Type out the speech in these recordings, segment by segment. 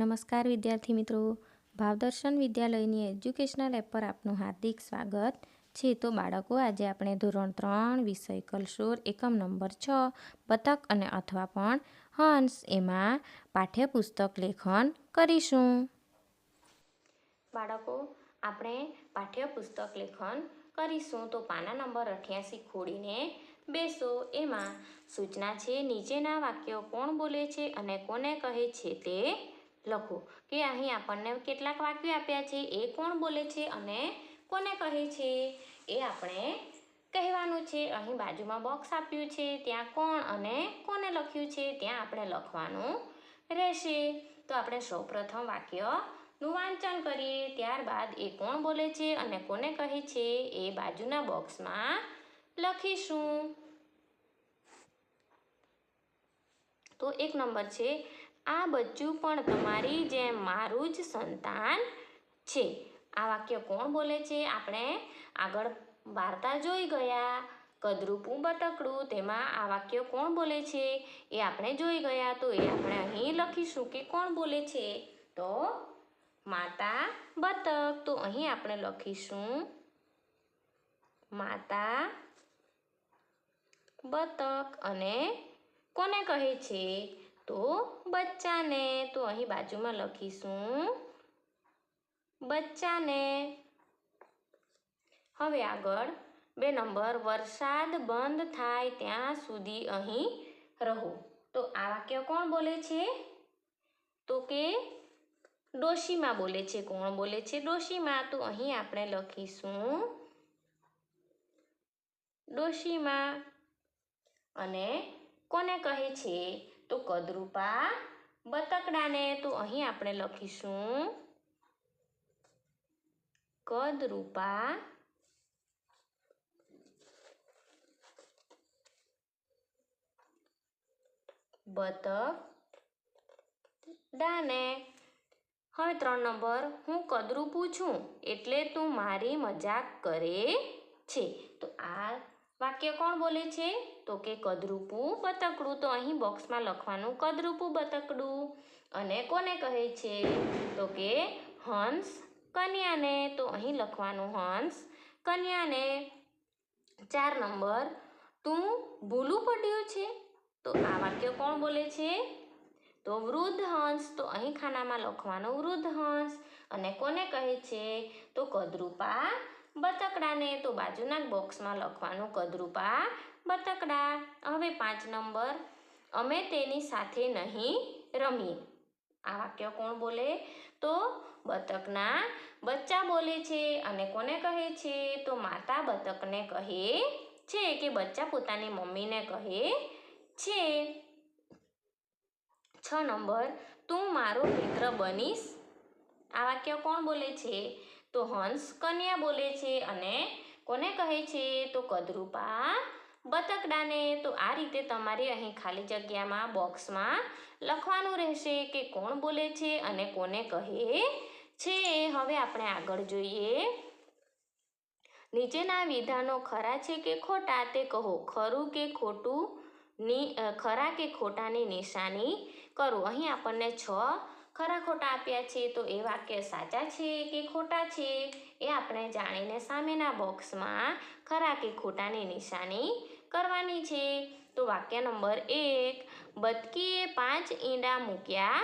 નમસ્કાર વિદ્યાર્થી મિત્રો. ભાવદર્શન વિદ્યાલયની એજ્યુકેશનલ એપ પર આપનું હાર્દિક સ્વાગત છે. તો બાળકો, આજે આપણે ધોરણ ત્રણ, વિષય કલશોર, એકમ નંબર છ, બતક અને અથવા પણ હંસ એમાં પાઠ્યપુસ્તક લેખન કરીશું. બાળકો, આપણે પાઠ્યપુસ્તક લેખન કરીશું. તો પાના નંબર અઠ્યાસી ખોડીને બેસો. એમાં સૂચના છે, નીચેના વાક્યો કોણ બોલે છે અને કોને કહે છે તે લખો કે અહીં આપણને કેટલાક વાક્યો આપ્યા છે, એ કોણ બોલે છે અને કોને કહે છે? એ આપણે કહેવાનું છે. અહીં બાજુમાં બોક્સ આપ્યું છે, ત્યાં કોણ અને કોને લખ્યું છે, ત્યાં આપણે લખવાનું રહેશે. તો આપણે સૌપ્રથમ વાક્યનું વાંચન કરીએ. ત્યારબાદ એ કોણ બોલે છે અને કોને કહે છે, એ બાજુના બોક્સમાં લખીશું. તો એક નંબર છે આ બચ્ચું પણ તમારી જેમ મારું જ સંતાન છે. આ વાક્ય કોણ બોલે છે? આપણે આગળ વાર્તા જોઈ ગયા. કદરૂપું બતકડું તેમાં આ વાક્ય કોણ બોલે છે? એ આપણે જોઈ ગયા, તો એ આપણે અહીં લખીશું કે કોણ બોલે છે? તો માતા બતક, તો અહીં આપણે લખીશું માતા બતક. અને કોને કહે છે? તો બચ્ચાને તો અહીં બાજુમાં લખીશું. બચ્ચાને હવે આગળ બે નંબર, વરસાદ બંધ થાય ત્યાં સુધી અહીં રહો. તો આ વાક્ય કોણ બોલે છે? તો કે ડોશીમાં બોલે છે. કોણ બોલે છે ડોશીમાં? તો અહીં આપણે લખીશું. ડોશીમાં અને કોને કહે છે? તો કદરૂપા, બતકડાને તો અહીં આપણે લખીશું. કદરૂપા બતક ડાને હવે ત્રણ નંબર, હું કદરૂપું છું, એટલે તું મારી મજાક કરે છે. તો આ વાક્ય કોણ બોલે છે? તો કે કદરૂપું બતકડું. તો અહીં બોક્સમાં લખવાનું કદરૂપું બતકડું. અને કોને કહે છે? તો કે હંસ કન્યાને. તો અહીં લખવાનું હંસ કન્યાને. ચાર નંબર. તું ભૂલું પડ્યું છે? તો આ વાક્ય કોણ બોલે છે? તો વૃદ્ધ હંસ. તો અહીં ખાનામાં લખવાનું વૃદ્ધ હંસ. અને કોને કહે છે? તો કદરૂપા બતકડાને તો બાજુના બોક્સમાં લખવાનું કદરૂપા બતકડા. હવે પાંચ નંબર. અમે તેની સાથે નહીં રમીએ. આ વાક્ય કોણ બોલે? તો બતકના બચ્ચા બોલે છે અને કોને કહે છે? તો માતા બતકને કહે છે કે બચ્ચા પોતાની મમ્મીને કહે છે. છ નંબર. તું મારો મિત્ર બનીશ. આ વાક્ય કોણ બોલે છે? તો હંસ કન્યા બોલે છે અને કોને કહે છે? તો કદરૂપા બતકડાને. તો આ રીતે તમારે અહીં ખાલી જગ્યામાં બોક્સમાં લખવાનું રહેશે કે કોણ બોલે છે અને કોને કહે છે. હવે આપણે આગળ જોઈએ. નીચેના વિધાનો ખરા છે કે ખોટા? તે કહો. ખરું કે ખોટું? ની ખરા કે ખોટાની નિશાની કરો. અહીં આપણને છ ખરા ખોટા આપ્યા છે તો એ વાક્ય સાચા છે કે ખોટા છે એ આપણે જાણીને સામેના બોક્સમાં ખરા કે ખોટાની નિશાની કરવાની છે. તો વાક્ય નંબર એક બતકીએ પાંચ ઈંડા મૂક્યા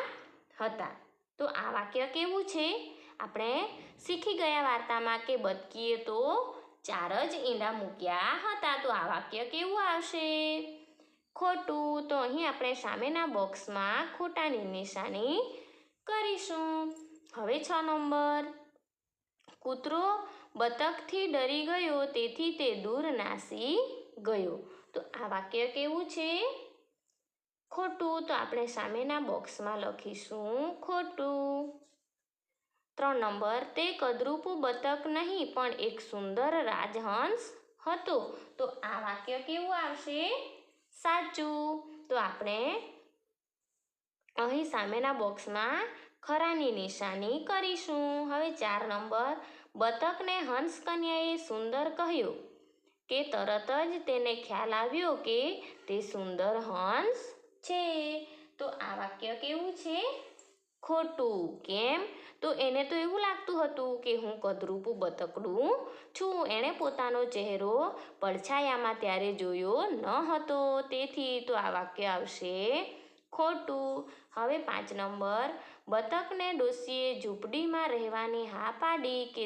હતા. તો આ વાક્ય કેવું છે? આપણે શીખી ગયા વાર્તામાં કે બતકીએ તો ચાર જ ઈંડા મૂક્યા હતા. તો આ વાક્ય કેવું આવશે? ખોટું. તો અહીં આપણે સામેના બોક્સમાં ખોટાની નિશાની કરીશું. હવે છ નંબર. કૂતરો બતકથી ડરી ગયો, તેથી તે દૂર નાસી ગયો. તો આ વાક્ય કેવું છે? ખોટું. તો આપણે સામેના બોક્સમાં લખીશું, ખોટું. ત્રણ નંબર. તે કદરૂપું બતક નહીં, પણ એક સુંદર રાજહંસ હતો. તો આ વાક્ય કેવું આવશે? સાચું. તો આપણે અહીં સામેના બોક્સમાં ખરાની નિશાની કરીશું. હવે ચાર નંબર. બતકને હંસ કન્યાએ સુંદર કહ્યું કે તરત જ તેને ખ્યાલ આવ્યો કે તે સુંદર હંસ છે. તો આ વાક્ય કેવું છે? ખોટું. કેમ? તો એને તો એવું લાગતું હતું કે હું કદરૂપું બતકડું છું. એણે પોતાનો ચહેરો પડછાયામાં ત્યારે જોયો ન હતો. તેથી તો આ વાક્ય આવશે ખોટું. હવે પાંચ નંબર. બતકને ડોશીએ ઝૂંપડીમાં રહેવાની હા પાડી કે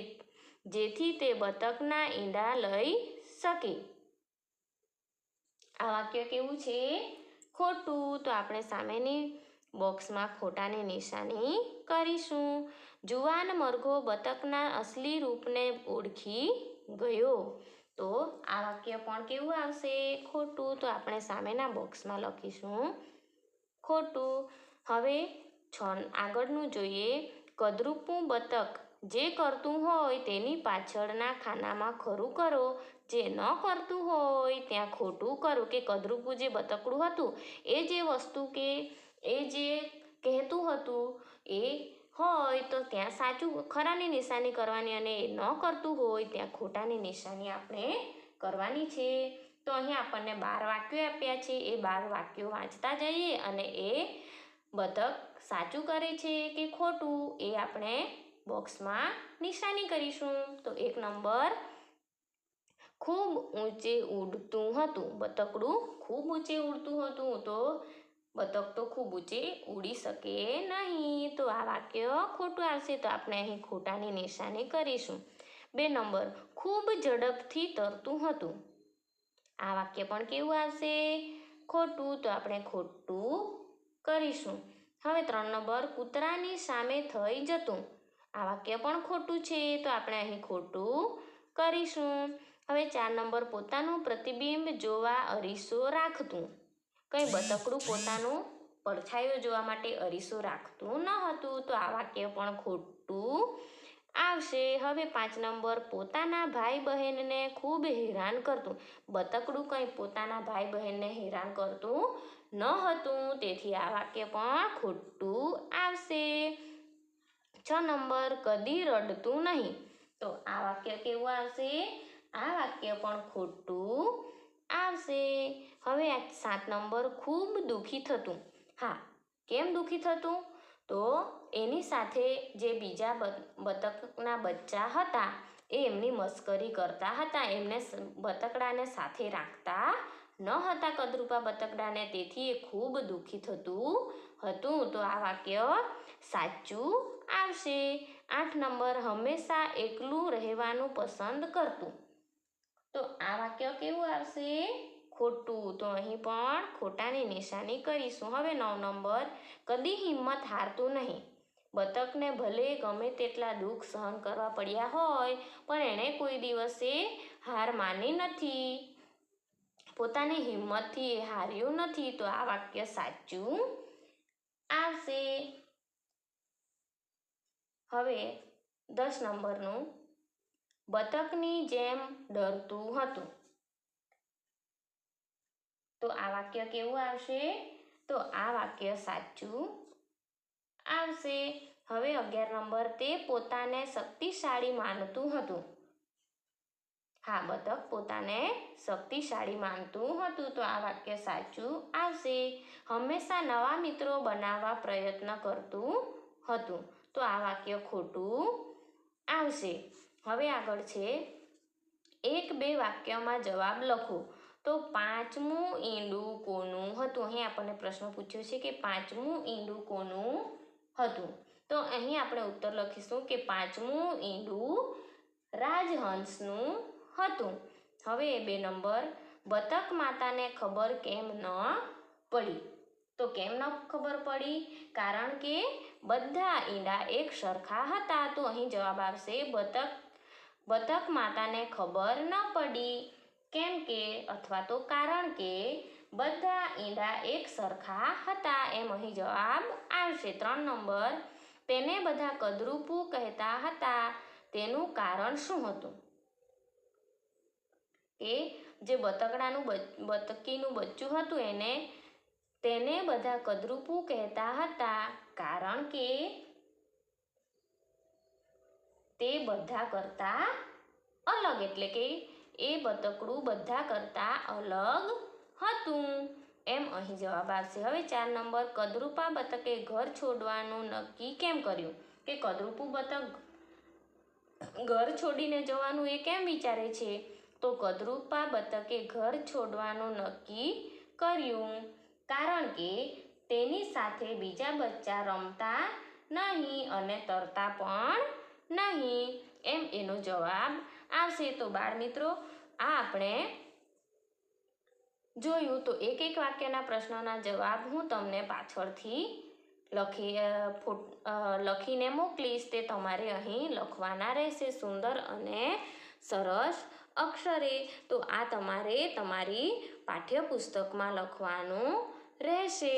જેથી તે બતકના ઈંડા લઈ શકે. આ વાક્ય કેવું છે? ખોટું. તો આપણે સામેની બોક્સમાં ખોટાની નિશાની કરીશું. જુવાન મરઘો બતકના અસલી રૂપને ઓળખી ગયો. તો આ વાક્ય પણ કેવું આવશે? ખોટું. તો આપણે સામેના બોક્સમાં લખીશું. ખોટું. હવે છ આગળનું જોઈએ. કદરૂપું બતક. જે કરતું હોય તેની પાછળના ખાનામાં ખરું કરો. જે ન કરતું હોય ત્યાં ખોટું કરો કે કદરૂપું જે બતકડું હતું, એ જે વસ્તુ કે, એ જે કહેતું હતું, એ હોય તો ત્યાં સાચું, ખરાની નિશાની કરવાની અને એ ન કરતું હોય ત્યાં ખોટાની નિશાની આપણે કરવાની છે. તો અહીં આપણને બાર વાક્યો આપ્યા છે. એ બાર વાક્યો વાંચતા જઈએ અને એ બતક સાચું કરે છે કે ખોટું એ આપણે બોક્સમાં નિશાની કરીશું. તો એક નંબર, ખૂબ ઊંચે ઉડતું હતું. બતકડું ખૂબ ઊંચે ઉડતું હતું તો બતક તો ખૂબ ઊંચે ઉડી શકે નહીં. તો આ વાક્ય ખોટું આવશે તો આપણે અહીં ખોટાની નિશાની કરીશું. બે નંબર, ખૂબ ઝડપથી તરતું હતું. આ વાક્ય પણ કેવું આવશે? ખોટું, તો આપણે ખોટું કરીશું. હવે ત્રણ નંબર, કૂતરાની સામે થઈ જતું. આ વાક્ય પણ ખોટું છે, તો આપણે અહીં ખોટું કરીશું. હવે ચાર નંબર, પોતાનું પ્રતિબિંબ જોવા અરીસો રાખતું. કંઈ બતકડું પોતાનું પડછાયો જોવા માટે અરીસો રાખતું ન હતું. તો આ વાક્ય પણ ખોટું આવશે. હવે પાંચ નંબર પોતાના ભાઈ બહેનને ખૂબ હેરાન કરતું. બતકડું કંઈ પોતાના ભાઈ બહેનને હેરાન કરતું ન હતું. તેથી આ વાક્ય પણ ખોટું આવશે. છ નંબર, કદી રડતું નહીં. તો આ વાક્ય કેવું આવશે? આ વાક્ય પણ ખોટું આવશે. હવે આ સાત નંબર ખૂબ દુઃખી થતું. હા, કેમ દુઃખી થતું? તો એની સાથે જે બીજા બતકના બચ્ચા હતા, એ એમની મસ્કરી કરતા હતા. એમને બતકડાને સાથે રાખતા ન હતા કદરૂપા બતકડાને. તેથી એ ખૂબ દુઃખી થતું હતું. તો આ વાક્ય સાચું આવશે. આઠ નંબર, હંમેશા એકલું રહેવાનું પસંદ કરતું. તો આ વાક્ય કેવું આવશે? ખોટું. તો અહીં પણ ખોટાની નિશાની કરીશું. હવે નવ નંબર, કદી હિંમત હારતું નહીં. બતકને ભલે ગમે તેટલા દુઃખ સહન કરવા પડ્યા હોય, પણ એણે કોઈ દિવસે હાર માની નથી. પોતાની હિંમતથી એ હાર્યું નથી. તો આ વાક્ય સાચું આવશે. હવે દસ નંબરનું. બતકની જેમ ડરતું હતું. તો આ વાક્ય કેવું આવશે? તો આ વાક્ય સાચું આવશે. હવે અગિયાર નંબર, તે પોતાને શક્તિશાળી માનતું હતું. હા, બતક, પોતાને શક્તિશાળી માનતું હતું. તો આ વાક્ય સાચું આવશે. હંમેશા નવા મિત્રો બનાવવા પ્રયત્ન કરતું હતું. તો આ વાક્ય ખોટું આવશે. હવે આગળ છે. એક બે વાક્યમાં જવાબ લખો. તો પાંચમું ઈંડું કોનું હતું? અહીં આપણને પ્રશ્ન પૂછ્યો છે કે પાંચમું ઈંડું કોનું હતું. તો અહીં આપણે ઉત્તર લખીશું કે પાંચમું ઈંડું રાજહંસનું હતું. હવે બે નંબર. બતક માતાને ખબર કેમ ન પડી? તો કેમ ન ખબર પડી? કારણ કે બધા ઈંડા એક સરખા હતા. તો અહીં જવાબ આવશે, બતક બતક માતાને ખબર ન પડી. કેમ કે અથવા તો કારણ કે બધા ઈંડા એક સરખા હતા એમ અહીં જવાબ આવશે. ત્રણ નંબર, તેને બધા કદરૂપું કહેતા હતા. તેનું કારણ શું હતું? કે જે બતકડાનું બતકીનું બચ્ચું હતું એને, તેને બધા કદરૂપું કહેતા હતા. કારણ કે તે બધા કરતા અલગ, એટલે કે એ બતકડું બધા કરતાં અલગ હતું. એમ અહીં જવાબ આવશે. હવે ચાર નંબર, કદરૂપા બતકે ઘર છોડવાનું નક્કી કેમ કર્યું? કે કદરૂપું બતક ઘર છોડીને જવાનું એ કેમ વિચારે છે? તો કદરૂપા બતકે ઘર છોડવાનું નક્કી કર્યું. કારણ કે તેની સાથે બીજા બચ્ચા રમતા નહીં અને તરતા પણ નહીં. એમ એનો જવાબ આવશે. તો બાળ મિત્રો આ આપણે જોયું તો એક એક વાક્યના પ્રશ્નોના જવાબ હું તમને પાછળથી લખી લખીને મોકલીશ. તે તમારે અહીં લખવાના રહેશે સુંદર અને સરસ અક્ષરે. તો આ તમારે તમારી પાઠ્યપુસ્તકમાં લખવાનું રહેશે.